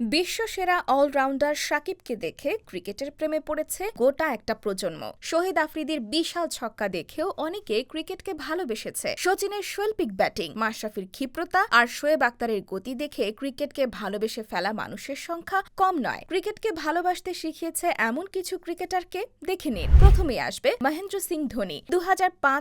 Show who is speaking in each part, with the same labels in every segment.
Speaker 1: বিশ্বসেরা allrounder সাকিবকে দেখে ক্রিকেটের প্রেমে পড়েছে গোটা একটা প্রজন্ম। শহীদ আফ্রিদির বিশাল ছক্কা দেখেও অনেকে ক্রিকেটকে ভালোবেসেছে। সচিনের শৈল্পিক ব্যাটিং, মাশরাফির ক্ষিপ্রতা আর শোয়েব আক্তারের গতি দেখে ক্রিকেটকে ভালোবেসে ফেলা মানুষের সংখ্যা কম নয়। ক্রিকেটকে ভালোবাসতে শিখিয়েছে এমন কিছু ক্রিকেটারকে দেখে নিন। প্রথমেই আসবে মহেন্দ্র সিং ধোনি দু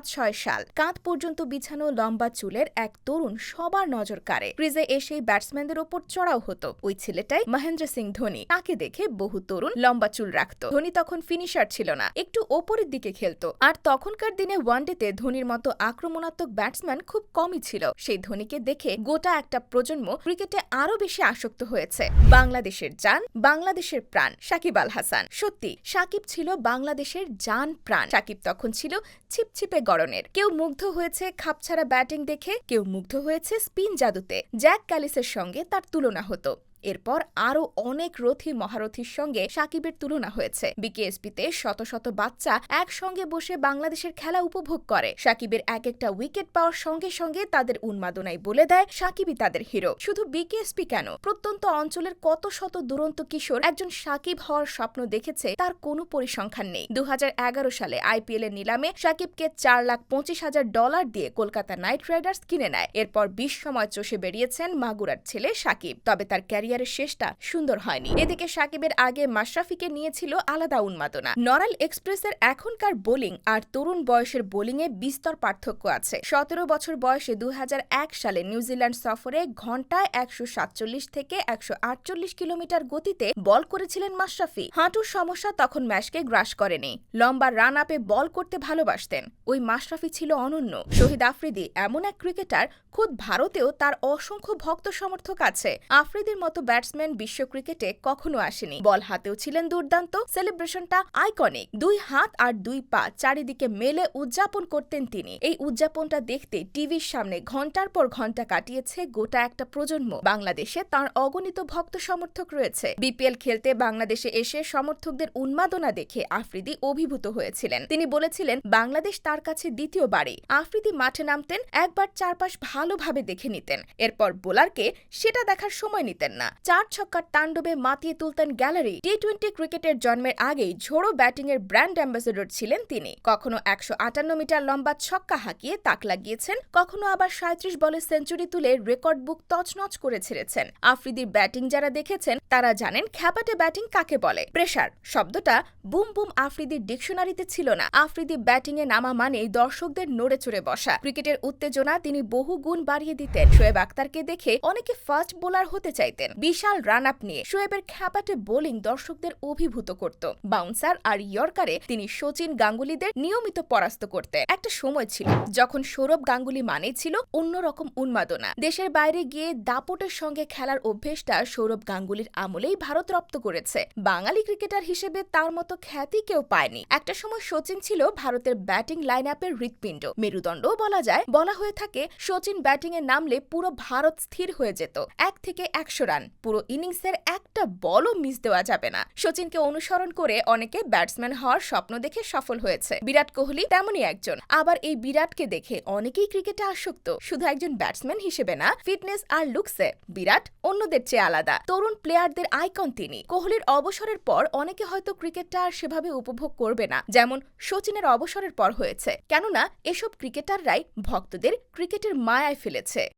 Speaker 1: ছয় সাল। কাঁধ পর্যন্ত বিছানো লম্বা চুলের এক তরুণ সবার নজর কাড়ে। ক্রিজে এসেই ব্যাটসম্যানদের ওপর চড়াও হতো। ওই ছেলেটাই মহেন্দ্র সিং ধোনি। তাকে দেখে বহু তরুণ লম্বা চুল রাখত। ধোনি তখন ফিনিশার ছিল না, একটু ওপরের দিকে খেলতো। আর তখনকার দিনে ওয়ানডেতে ধোনির মতো আক্রমণাত্মক ব্যাটসম্যান খুব কমই ছিল। সেই ধোনিকে দেখে গোটা একটা প্রজন্ম ক্রিকেটে আরও বেশি আসক্ত হয়েছে। বাংলাদেশের জান, বাংলাদেশের প্রাণ, সাকিব আল হাসান। সত্যি, সাকিব ছিল বাংলাদেশের জান প্রাণ। সাকিব তখন ছিল ছিপছিপে গড়নের। কেউ মুগ্ধ হয়েছে খাপছাড়া ব্যাটিং দেখে, কেউ মুগ্ধ হয়েছে স্পিন জাদুতে। জ্যাক ক্যালিসের সঙ্গে তার তুলনা হতো। এরপর আরও অনেক রথী মহারথীর সঙ্গে সাকিবের তুলনা হয়েছে। বিকেএসপিতে শত শত বাচ্চা একসঙ্গে বসে বাংলাদেশের খেলা উপভোগ করে। সাকিবের এক একটা উইকেট পাওয়ার সঙ্গে সঙ্গে তাদের উন্মাদনায় বলে দেয়, সাকিবই তাদের হিরো। শুধু বিকেএসপি কেন? প্রত্যন্ত অঞ্চলের কত শত দুরন্ত কিশোর একজন সাকিব হওয়ার স্বপ্ন দেখেছে, তার কোনো পরিসংখ্যান নেই। দু হাজার এগারো সালে আইপিএল এর নিলামে সাকিবকে চার লাখ পঁচিশ হাজার ডলার দিয়ে কলকাতা নাইট রাইডার্স কিনে নেয়। এরপর বিশ সময় চষে বেরিয়েছেন মাগুরার ছেলে সাকিব। তবে তার ক্যারিয়ারের শেষটা সুন্দর হয়নি। এদিকে সাকিবের আগে মাশরাফিকে নিয়েছিল আলাদা উন্মাদনা। নরাল এক্সপ্রেসের এখনকার বোলিং আর তরুণ বয়সের বোলিংয়ে বিস্তর পার্থক্য আছে। সতেরো বছর বয়সে দু সালে নিউজিল্যান্ড সফরে ঘন্টায় একশো সাতচল্লিশ থেকে একশো আটচল্লিশ কিলোমিটার গতিতে বল করেছিলেন মাশরাফি। হাঁটুর সমস্যা তখন ম্যাচকে গ্রাস করেনি। লম্বা রান আপে বল করতে ভালোবাসতেন। ওই মাশরাফি ছিল অনন্য। শহীদ আফ্রিদি এমন এক ক্রিকেটার, খোদ ভারতেও তার অসংখ্য ভক্ত সমর্থক আছে। আফ্রিদির মতো ব্যাটসম্যান বিশ্ব ক্রিকেটে কখনো আসেনি। বল হাতেও ছিলেন দুর্দান্ত, সেলিব্রেশনটা আইকনিক। দুই হাত আর দুই পা চারিদিকে মেলে উদযাপন করতেন তিনি। এই উদযাপনটা দেখতে টিভির সামনে ঘণ্টার পর ঘণ্টা কাটিয়েছে গোটা একটা প্রজন্ম। বাংলাদেশে তার অগণিত ভক্ত সমর্থক রয়েছে। বিপিএল খেলতে বাংলাদেশে এসে সমর্থকদের উন্মাদনা দেখে আফ্রিদি অভিভূত হয়েছিলেন। তিনি বলেছিলেন, বাংলাদেশ তার কাছে দ্বিতীয় বাড়ি আফ্রিদি মাঠে নামতেন, একবার চারপাশ ভালোভাবে দেখে নিতেন। এরপর বোলারকে সেটা দেখার সময় নিতেন না। চার ছক্কার তাণ্ডবে মাতিয়ে তুলতেন গ্যালারি। টি টোয়েন্টি ক্রিকেটের জন্মের আগেই ঝোড়ো ব্যাটিং এর ব্র্যান্ড অ্যাম্বাসেডর ছিলেন তিনি। কখনো একশো আটান্ন মিটার লম্বা ছক্কা হাঁকিয়ে তাক লাগিয়েছেন, কখনো আবার সাঁত্রিশ বলে সেঞ্চুরি তুলে রেকর্ড বুক তছনছ করে ছেড়েছেন। আফ্রিদির ব্যাটিং যারা দেখেছেন, তারা জানেন খ্যাপাটে ব্যাটিং কাকে বলে। প্রেশার শব্দটা বুম বুম আফ্রিদির ডিকশনারিতে ছিল না। আফ্রিদি ব্যাটিং এ নামা মানেই দর্শকদের নড়ে চড়ে বসা। ক্রিকেটের উত্তেজনা তিনি বহু গুণ বাড়িয়ে দিতেন। শোয়েব আক্তারকে দেখে অনেকে ফাস্ট বোলার হতে চাইতেন। বিশাল রান আপ নিয়ে শোয়েবের খ্যাপাটে বোলিং দর্শকদের অভিভূত করত। বাউন্সার আর ইয়র্কারে তিনি সচিন গাঙ্গুলিদের নিয়মিত পরাস্ত করতে। একটা সময় ছিল যখন সৌরভ গাঙ্গুলি মানেই ছিল অন্যরকম উন্মাদনা। দেশের বাইরে গিয়ে দাপটের সঙ্গে খেলার অভ্যেসটা সৌরভ গাঙ্গুলির আমলেই ভারত রপ্ত করেছে। বাঙালি ক্রিকেটার হিসেবে তার মতো খ্যাতি কেউ পায়নি। একটা সময় সচিন ছিল ভারতের ব্যাটিং লাইন আপের হৃৎপিণ্ড। মেরুদণ্ডও বলা যায়। বলা হয়ে থাকে সচিন ব্যাটিং এ নামলে পুরো ভারত স্থির হয়ে যেত। এক থেকে একশো রান। পুরো ইনিংসের একটা বলও মিস দেওয়া যাবে না। সচিনকে অনুসরণ করে অনেকে ব্যাটসম্যান হওয়ার স্বপ্ন দেখে সফল হয়েছে। বিরাট কোহলি তেমনই একজন। আবার এই বিরাটকে দেখে অনেকেই ক্রিকেটে আসক্ত। শুধু একজন ব্যাটসম্যান হিসেবে না, ফিটনেস আর লুকসে বিরাট অন্যদের চেয়ে আলাদা। তরুণ প্লেয়ারদের আইকন তিনি। কোহলির অবসরের পর অনেকে হয়তো ক্রিকেটটা আর সেভাবে উপভোগ করবে না, যেমন সচিনের অবসরের পর হয়েছে। কেননা এসব ক্রিকেটাররাই ভক্তদের ক্রিকেটের মায়ায় ফেলেছে।